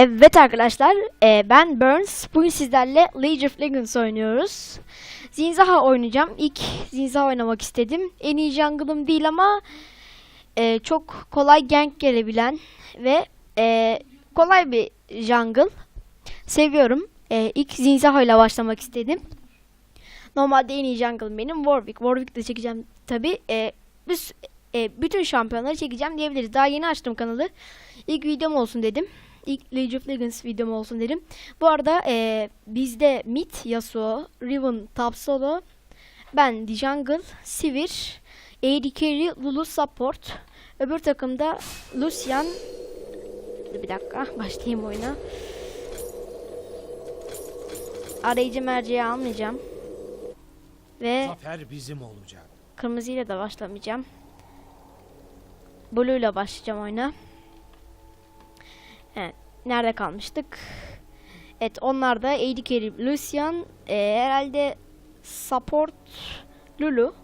Evet arkadaşlar, e, ben Burns. Bugün sizlerle League of Legends oynuyoruz. Zinzaha oynayacağım. İlk Zinzaha oynamak istedim. En iyi jungle'ım değil ama e, çok kolay gank gelebilen ve e, kolay bir jungle. Seviyorum. E, ilk Zinzaha ile başlamak istedim. Normalde en iyi jungle'ım benim Warwick. Warwick de çekeceğim tabi. E, biz, e, bütün şampiyonları çekeceğim diyebiliriz. Daha yeni açtım kanalı. İlk videom olsun dedim. İlk League of Legends videom olsun dedim. Bu arada e, bizde Mid, Yasuo, Riven, top solo, ben The Jungle, Sivir, AD Carry, Lulu Support. Öbür takımda Lucian. Bir dakika başlayayım oyuna. Arayıcı merceği almayacağım. Ve Zafer bizim olacak. Kırmızıyla da başlamayacağım. Blue ile başlayacağım oyuna. Nerede kalmıştık? Evet onlar da AD Carry Lucian. e, herhalde Support Lulu.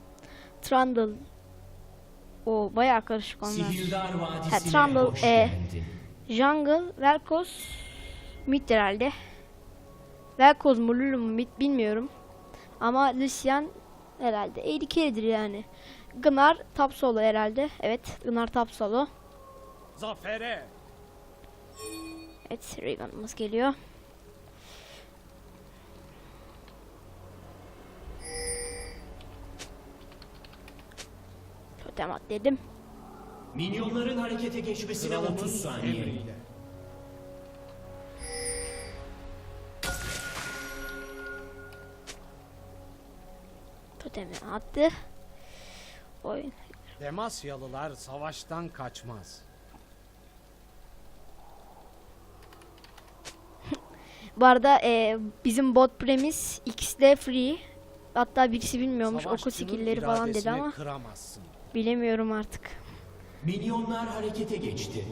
Trundle. O bayağı karışık onlar. Ha, Trundle, e. Jungle, Vel'Koz, Mid herhalde. Vel'Koz mu Lulu mu Mid bilmiyorum. Ama Lucian herhalde AD Carry'dir yani. Gnar top solo herhalde. Evet, Gnar top solo. Zafere. Evet, Riven'ımız geliyor. Totem at dedim. Minyonların harekete geçmesine 30 Kralımın saniye. Totemi attı. Oyun. Demasyalılar savaştan kaçmaz. Bu arada e, bizim bot premis ikisi de free. Hatta birisi bilmiyormuş oku skill'leri falan dedi iradesini ama kıramazsın. bilemiyorum artık. Minyonlar harekete geçti.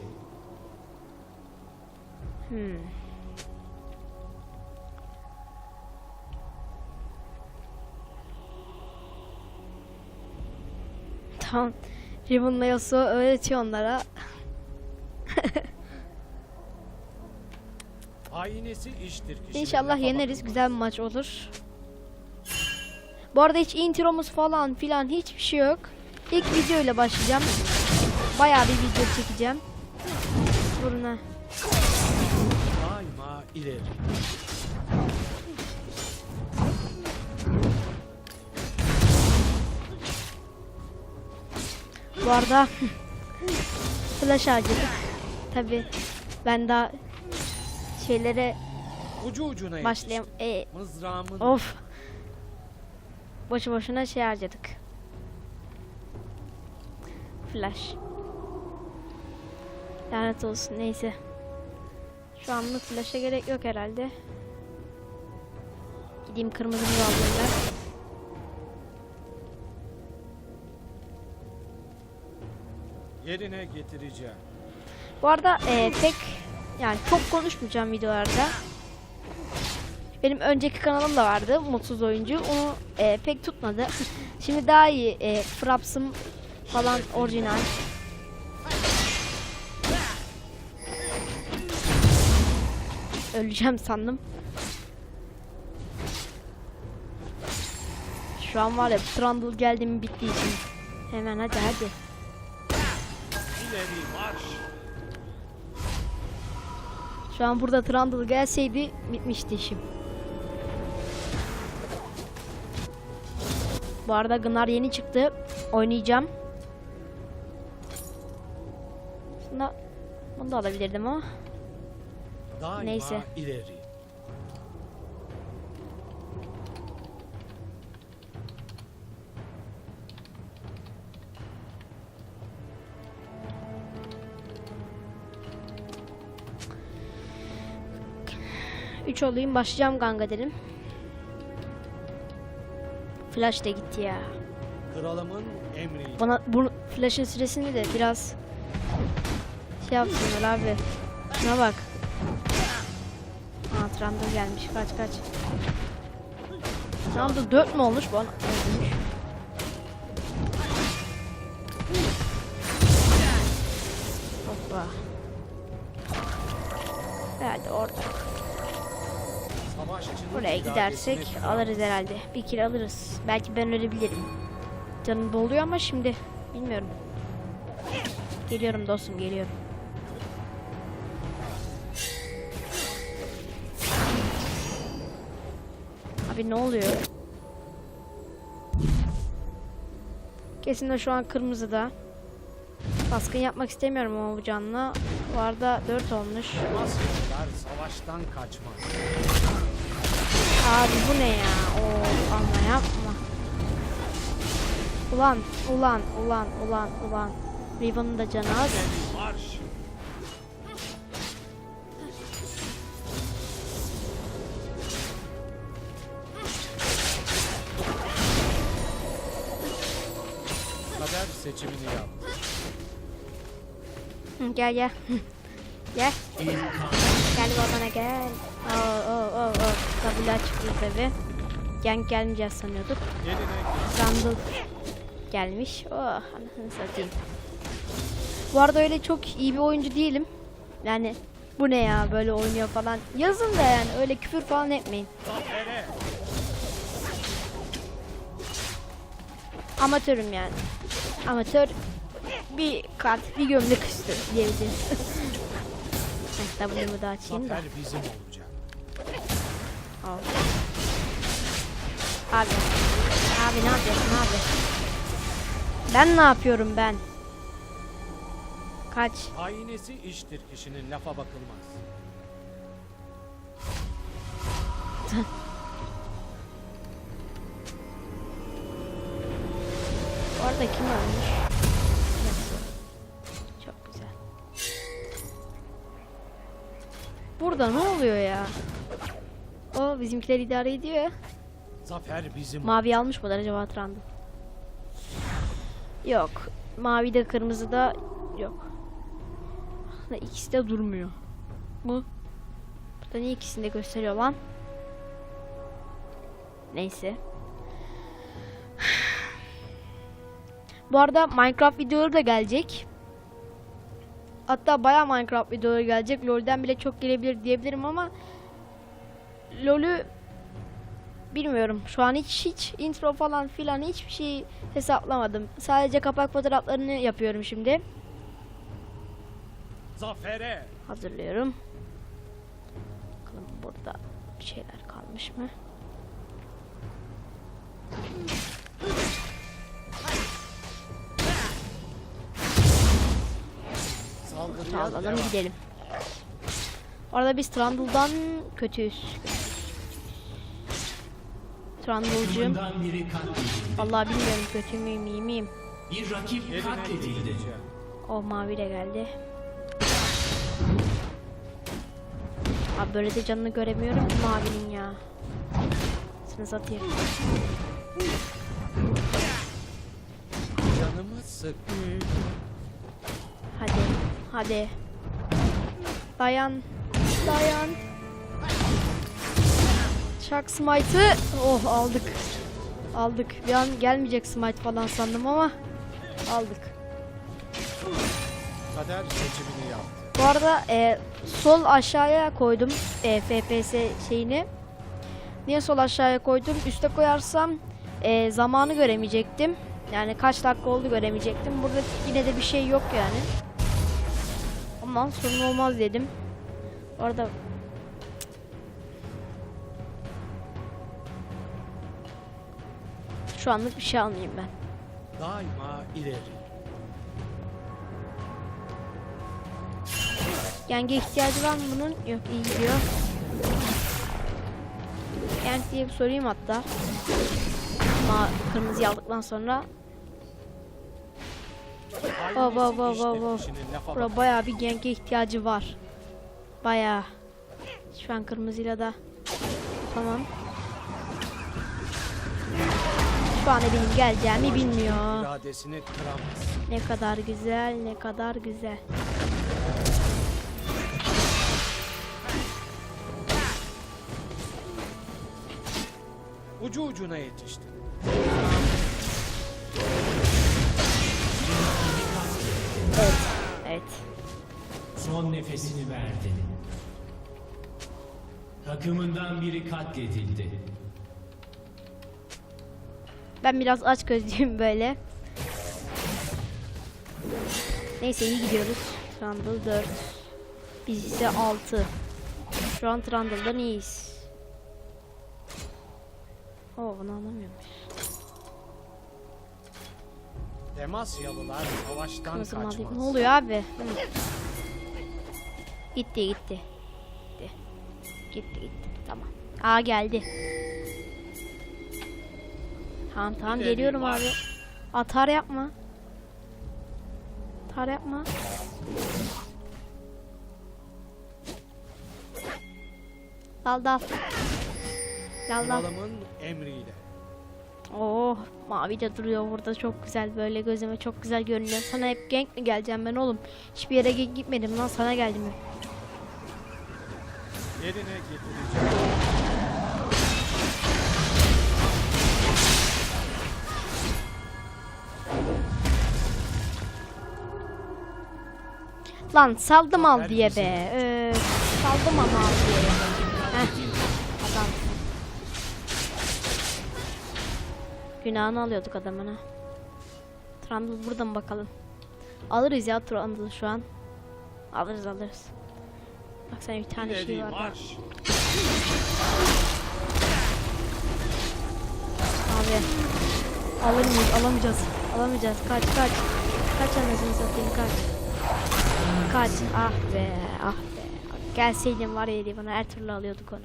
Tamam. Riven'la Yasuo öğretiyor onlara. Hainesi iştir kişinin İnşallah yeneriz. Güzel bir maç olur. Bu arada hiç intromuz falan filan hiçbir şey yok. İlk video ile başlayacağım. Bayağı bir video çekeceğim. Vurun ha. Daima ileri. Bu arada flash harcadık. Tabi ben daha şeylere Ucu ucuna başlayayım. E. Mızrağımın of. Boşu boşuna şey harcadık. Flash. Lanet olsun neyse. Şu anlık flash'a gerek yok herhalde. Gideyim alayım ben. yerine getireceğim. Bu arada e, pek yani çok konuşmayacağım videolarda. Benim önceki kanalım da vardı Mutsuz Oyuncu. Onu e, pek tutmadı. Şimdi daha iyi e, Fraps'ım falan orijinal. Öleceğim sandım. Şu an var ya Trundle geldi mi bitti işim. Hemen hadi hadi. İleri marş. Şu an burada Trundle gelseydi bitmişti işim. Bu arada Gnar yeni çıktı. Oynayacağım. Aslında bunu da alabilirdim ama. Daima Neyse. ileri. Üç olayım başlayacağım ganga dedim. Flash da gitti ya. Kralımın emriyle. Bana bu flash'ın süresini de biraz şey yapsınlar abi. Şuna bak. Aa Trundle gelmiş. Kaç kaç. Trundle 4 mü olmuş bana? Ölmüş. Hoppa. Herhalde orada. Buraya gidersek alırız herhalde. Bir kill alırız. Belki ben ölebilirim. Canım doluyor ama şimdi bilmiyorum. Geliyorum dostum geliyorum. Abi ne oluyor? Kesin de şu an kırmızıda. Baskın yapmak istemiyorum ama bu canla. Bu arada 4 olmuş. Savaştan kaçmaz. Abi bu ne ya? Oo, ama yapma. Ulan, ulan, ulan, ulan, ulan. Riven'ın da canı az. Kader seçimini yap. Hı, gel gel. Gel. Gel babana gel. Oo, oo, oo, oo. Tabula çıktı tabi. Gank gelmeyeceğiz sanıyorduk. Randall gelmiş. Oh, anasını satayım. Bu arada öyle çok iyi bir oyuncu değilim. Yani bu ne ya böyle oynuyor falan. Yazın da yani öyle küfür falan etmeyin. Amatörüm yani. Amatör bir kart, bir gömlek üstü diyebiliriz. W'mu da açayım da. Bizim olacak. Al. Abi. Abi ne yapıyorsun abi? Ben ne yapıyorum ben? Kaç. Hainesi iştir kişinin lafa bakılmaz. Orada kim ölmüş? Çok güzel. Burada ne oluyor ya? O bizimkiler idare ediyor. Zafer bizim Mavi almış mılar acaba Trundle? Yok. Mavi de kırmızı da yok. Aslında ikisi de durmuyor. Bu. Burada niye ikisini de gösteriyor lan? Neyse. Bu arada Minecraft videoları da gelecek. Hatta bayağı Minecraft videoları gelecek. LoL'den bile çok gelebilir diyebilirim ama LoL'ü bilmiyorum. Şu an hiç hiç intro falan filan hiçbir şey hesaplamadım. Sadece kapak fotoğraflarını yapıyorum şimdi. Zafere! Hazırlıyorum. Bakalım burada bir şeyler kalmış mı? Saldırıya devam. gidelim. Orada biz Trundle'dan kötüyüz. Katledildi. Vallahi bilmiyorum kötü müyüm iyi miyim? Bir rakip katledildi. O mavi de geldi. Abi böyle de canını göremiyorum ki mavinin ya. Sını satayım. Canımı sık. Hadi. Hadi. Dayan. Dayan. Çak smite'ı. Oh aldık. Aldık. Bir an gelmeyecek smite falan sandım ama aldık. Kader seçimini yap. Bu arada e, sol aşağıya koydum e, FPS şeyini. Niye sol aşağıya koydum? Üste koyarsam e, zamanı göremeyecektim. Yani kaç dakika oldu göremeyecektim. Burada yine de bir şey yok yani. Aman sorun olmaz dedim. Orada şu anlık bir şey almayayım ben. Daima ileri. Yenge ihtiyacı var mı bunun? Yok iyi gidiyor. Yank diye bir sorayım hatta. Ama kırmızı aldıktan sonra wow, wow, wow. kişinin lafa bura bayağı bir genge ihtiyacı var. Bayağı. Şu an kırmızıyla da tamam. Şu an benim geleceğimi bilmiyor. Ne kadar güzel, ne kadar güzel. Ucu ucuna yetişti. Evet. Son nefesini verdi. Takımından biri katledildi. Ben biraz aç gözlüyüm böyle. Neyse iyi gidiyoruz. Trundle 4. Biz ise 6. Şu an Trundle'dan iyiyiz. Oo bunu anlamıyormuş. Demasyalılar savaştan Kırmızı mavi. kaçmaz. Ne oluyor abi? Hı. Gitti gitti. Gitti. Gitti gitti. Tamam. Aa geldi. Tamam tamam geliyorum abi. Atar yapma. Atar yapma. Dal dal. Dal dal. Emriyle. Oh mavi de duruyor burada çok güzel böyle gözüme çok güzel görünüyor. Sana hep gank mi geleceğim ben oğlum? Hiçbir yere gitmedim lan sana geldim? Yerine getireceğim. Lan saldım al diye be. Öf, saldım ama al diye. Heh. Adam. Günahını alıyorduk adamına. Trundle burada mı bakalım? Alırız ya Trundle şu an. Alırız alırız. Bak sen bir tane şey var. Abi. Alır mıyız? Alamayacağız. Alamayacağız. Kaç kaç. Kaç anasını satayım kaç. Kaç. Ah be. Ah be. Gelseydin var ya bana her türlü alıyorduk onu.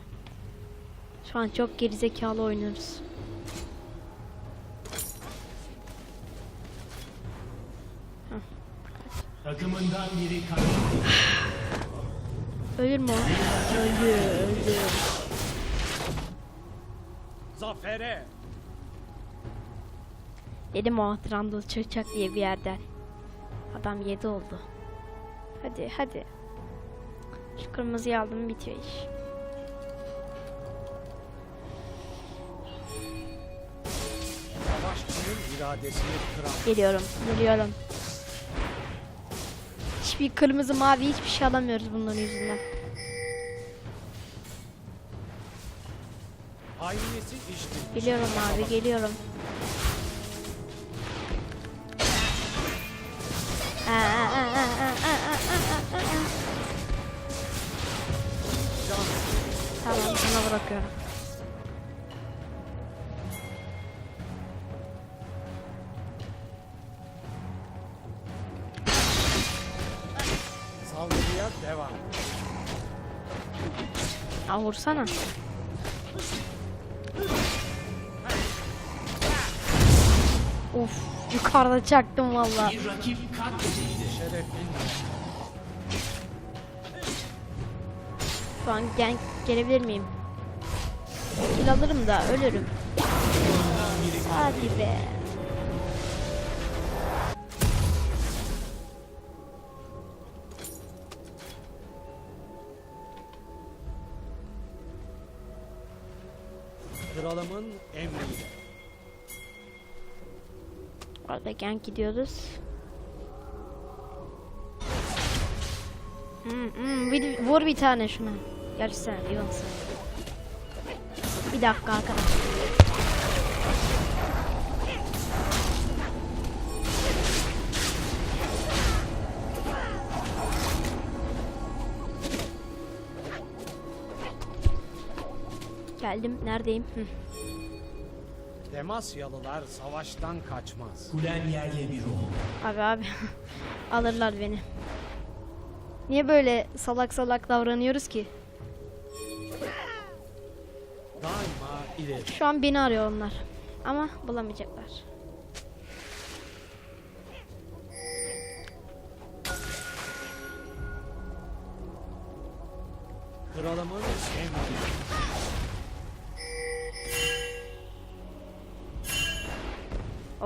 Şu an çok gerizekalı oynuyoruz. Takımından biri. Ölür mü o? Öldü. Öldü. Zafere. Dedim o Trundle çıkacak diye bir yerden. Adam 7 oldu. Hadi hadi. Şu kırmızıyı aldım bitiyor iş. Geliyorum, geliyorum. Hiçbir kırmızı mavi hiçbir şey alamıyoruz bunların yüzünden. Geliyorum abi, geliyorum. Sana bırakıyorum. Saldırıya devam. Aa, vursana. Of, yukarıda çaktım valla. Şu an gank gelebilir miyim? Kill alırım da ölürüm. Hadi be. Kralımın emriyle. Orada gank gidiyoruz. Hmm, hmm, bir- vur bir tane şuna. Gerçi sen iyi olsun. Bir dakika arkadaşlar. Geldim. Neredeyim? Hı. Demasyalılar savaştan kaçmaz. Kulen yerle bir oldu. Abi abi alırlar beni. Niye böyle salak salak davranıyoruz ki? Şu an beni arıyor onlar. Ama bulamayacaklar. Kralamanın en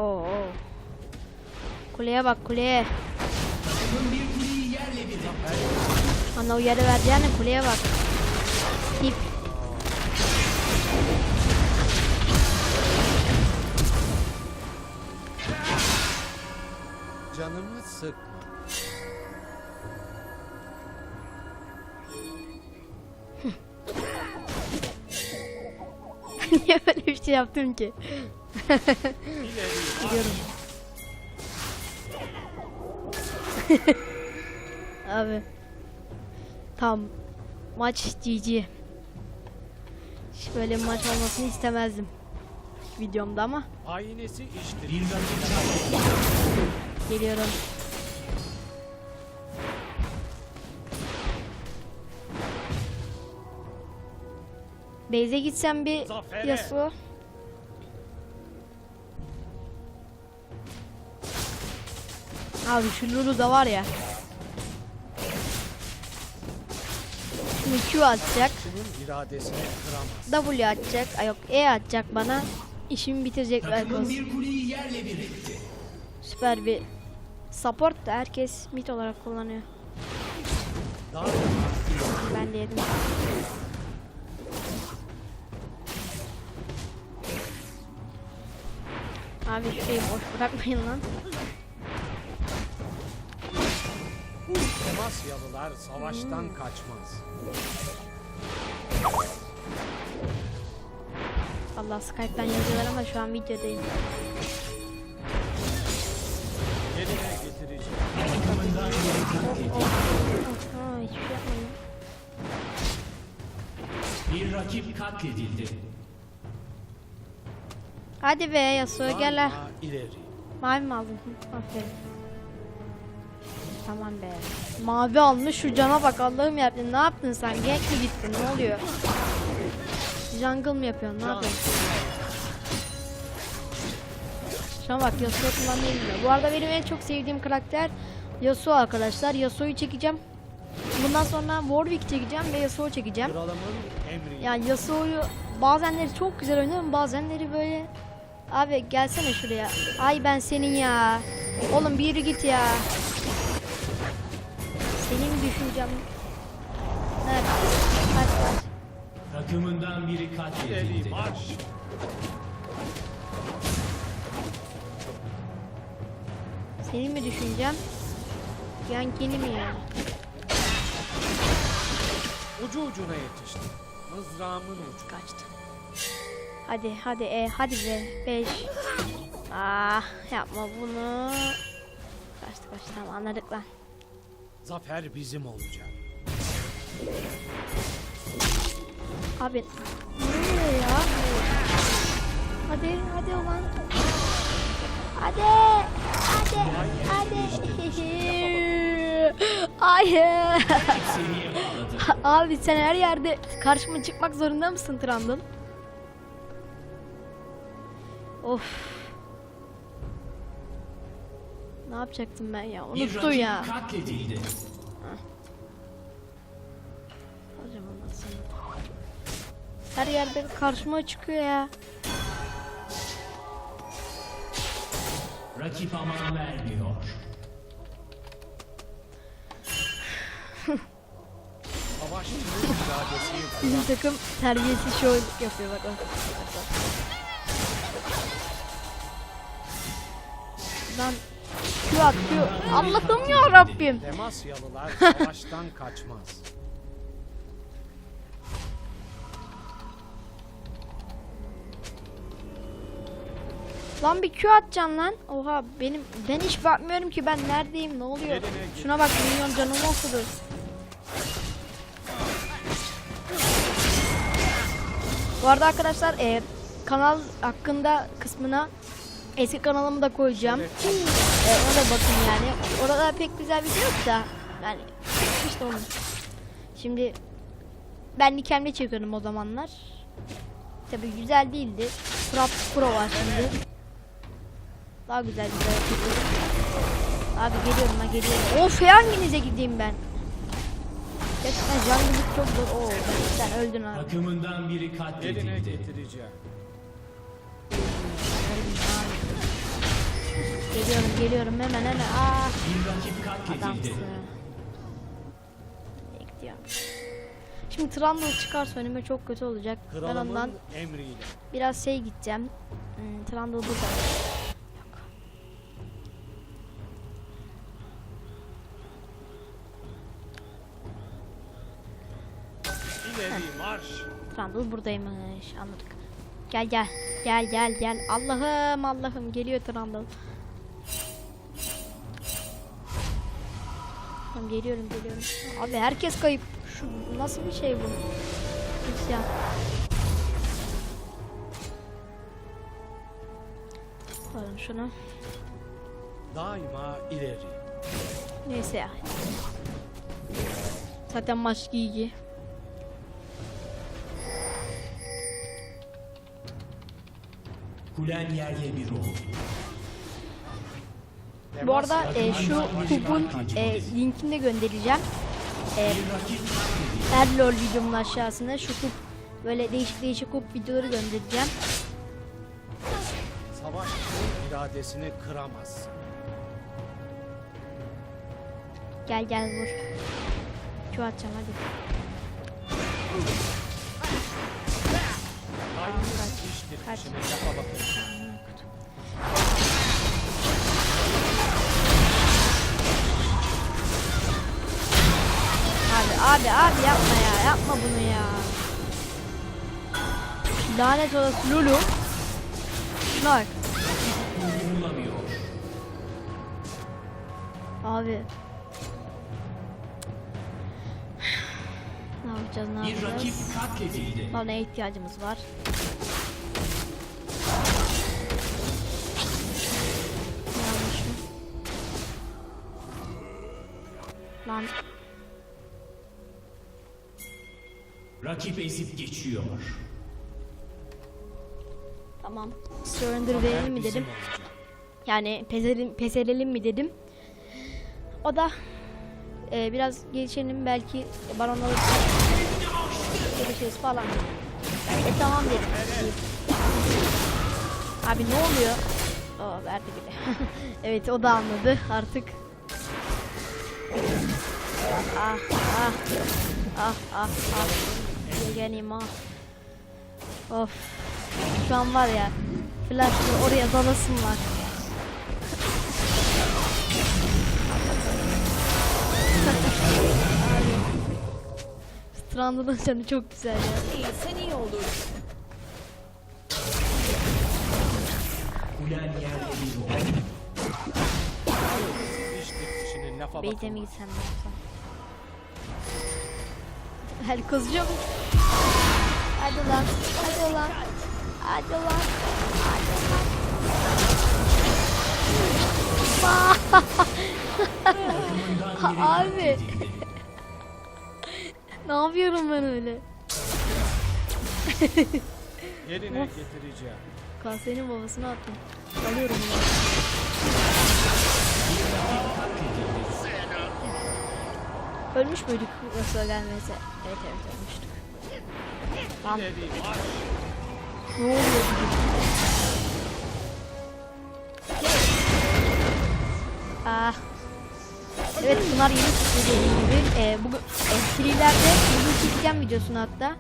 Oo. Kuleye bak kuleye. Bana uyarı vereceğine kuleye bak. Canımı sıkma. Niye böyle bir şey yaptım ki? Gidiyorum. Abi. Tam. Maç GG. Hiç böyle bir maç olmasını istemezdim. Videomda ama. Aynesi iştir. Geliyorum. Beyze gitsem bir Zafere. Yasuo. Abi şu Lulu da var ya. Şimdi Q atacak. W atacak. Ay yok E atacak bana. İşimi bitirecek belki takımın olsun. bir kuleyi yerle bir etti. Süper bir support da herkes mid olarak kullanıyor. Ben de yedim. Abi şurayı boş bırakmayın lan. Demasyalılar savaştan kaçmaz. Allah Skype'den yazıyorlar ama şu an videodayım. Yerine getireceğim. Aa, hiçbir şey yapmadım. Bir rakip katledildi. Hadi be Yasuo gel ileri. Mavi mi aldın? Aferin. Tamam be. Mavi almış şu cana bak Allah'ım yarabbim ne yaptın sen? Gank mi gittin ne oluyor? Jungle mı yapıyorsun ne yapıyorsun? Şuna bak Yasuo kullanmayı bilmiyor. Bu arada benim en çok sevdiğim karakter Yasuo arkadaşlar. Yasuo'yu çekeceğim. Bundan sonra Warwick çekeceğim ve Yasuo çekeceğim. Yani Yasuo'yu bazenleri çok güzel oynuyorum bazenleri böyle Abi gelsene şuraya. Ay ben senin ya. Oğlum bir git ya. Senin düşüncem. Evet. Takımından biri katledildi. marş. Senin mi düşüncem? Yankini mi yani? Ucu ucuna yetişti. Mızrağımın ucu. Kaçtı. Hadi hadi e hadi be 5. Ah yapma bunu. Kaçtı kaçtı tamam anladık lan. Zafer bizim olacak. Abi ne ya? Hadi hadi ulan. Hadi. Hadi. Hadi. Hayır. Abi sen her yerde karşıma çıkmak zorunda mısın Trundle? Of. Ne yapacaktım ben ya? Rakip ya. katledildi. Alacağım ondan sonra. Her yerde karşıma çıkıyor ya. Rakip aman vermiyor. Bizim takım terbiyesiz şov yapıyor bak bak. bak, bak. Lan Q at Q. Allah'ım ya Rabbim. Demasyalılar savaştan kaçmaz. Lan bir Q atacaksın lan. Oha benim ben hiç bakmıyorum ki ben neredeyim ne oluyor? Şuna bak milyon canımı okudu. Bu arada arkadaşlar e, kanal hakkında kısmına eski kanalımı da koyacağım. E, ona da bakın yani. Orada pek güzel video yok da yani işte onu. Şimdi ben Nikem'le çekiyorum o zamanlar. Tabi güzel değildi. Pro, Pro var şimdi. Daha güzel güzel çekiyorum. Abi geliyorum ha geliyorum. Of hanginize gideyim ben? Gerçekten jungle'lık çok zor. Oo sen öldün abi. Takımından biri Yerine katledildi. getireceğim. Geliyorum geliyorum hemen hemen. Aa Bir rakip katledildi. adamsın. Bekliyorum. Şimdi Trundle çıkarsa önüme çok kötü olacak. Ben Kralımın ondan emriyle. biraz şey gideceğim. Hmm, Trundle burada. İleri marş. Trundle buradaymış anladık. Gel gel. Gel gel gel. Allah'ım Allah'ım geliyor Trundle. Tamam geliyorum geliyorum. Abi herkes kayıp. Şu nasıl bir şey bu? İsyan. Koyalım şunu. Daima ileri. Neyse ya. Zaten maç giygi. Kulen yerle bir oldu. Bu arada e, şu kupun e, linkini de göndereceğim. E, her lol videomun aşağısına şu kup böyle değişik değişik kup videoları göndereceğim. Savaşçının iradesini kıramazsın. Gel gel vur. Q atacağım hadi. İştir Kaç. Abi abi yapma ya yapma bunu ya. Lanet olası Lulu. Bak abi. Ne yapacağız ne yapacağız? Bana ihtiyacımız var. Yanlış mı? Lan Rakip ezip geçiyor. tamam. Surrender verelim mi dedim. Yani pes edelim, pes edelim mi dedim. O da e, biraz geçelim belki baron alır. Görüşürüz falan. E tamam dedim. Abi ne oluyor? O verdi bile. evet o da anladı artık. Ah ah. Ah ah ah. Gel geleyim ah. Of. Şu an var ya. Flash'la oraya dalasım var. Strand'ın canı çok güzel ya. İyi olur. İştir işini lafa Beyte mi gitsem yapsam? Hadi mu? Hadi lan. Hadi lan. Hadi lan. Hadi lan. Abi. ne yapıyorum ben öyle? Yerine getireceğim. Kasenin babasına attım. Alıyorum bunu. Ölmüş müydük yoksa gelmese? Evet evet ölmüştük. Marş. ne oluyor? Ah. Evet bunlar yeni dediğim gibi. Ee, bugün e, Free'lerde bugün çekeceğim videosunu hatta.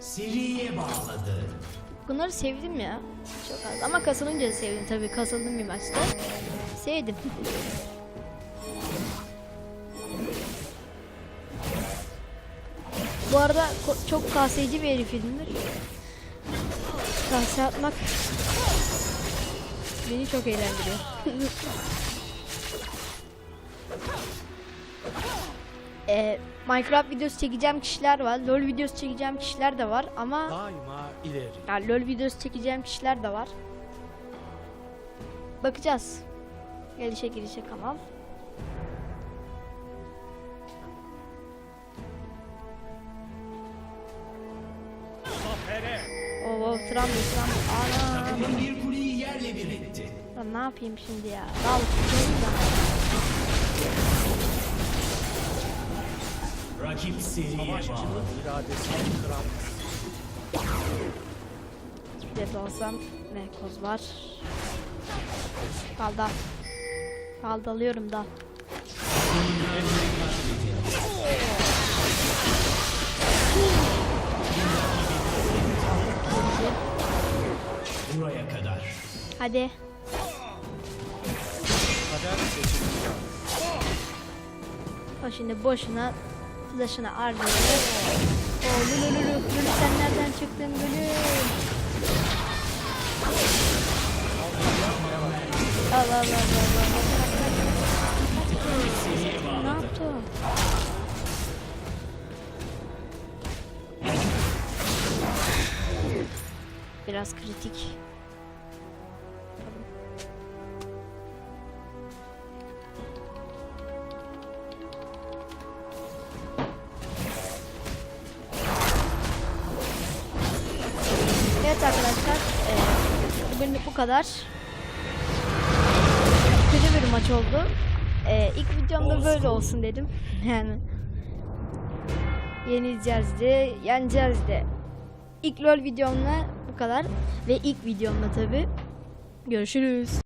Seriye bağladı. Bunları sevdim ya. Çok az. Ama kasılınca sevdim tabii. Kasıldım bir maçta. Sevdim. Bu arada çok kaseyci bir herifimdir. Kase atmak beni çok eğlendiriyor. Ee, Minecraft videosu çekeceğim kişiler var. LoL videosu çekeceğim kişiler de var ama Daima ileri. yani LoL videosu çekeceğim kişiler de var. Bakacağız. Gelişe gelişe kanal. Trump, Trump. Ana. Takımın bir kuleyi yerle bir etti. Lan ne yapayım şimdi ya? Dal. Rakip seriye Savaşçının bağladı. iradesini. Bir de olsam ne koz var. Kalda. Kalda alıyorum da. Buraya Hadi. Kader seçileceğim. O şimdi boşuna flash'ını harcıyor. Oo lülü lülü. Lülü sen nereden çıktın lülü? Al al al al al. Ne yaptı? Biraz kritik. Kadar. Kötü bir maç oldu. Eee ilk videomda böyle olsun dedim. Yani yenileceğiz de, yeneceğiz de. İlk LoL videomla bu kadar ve ilk videomda tabi. Görüşürüz.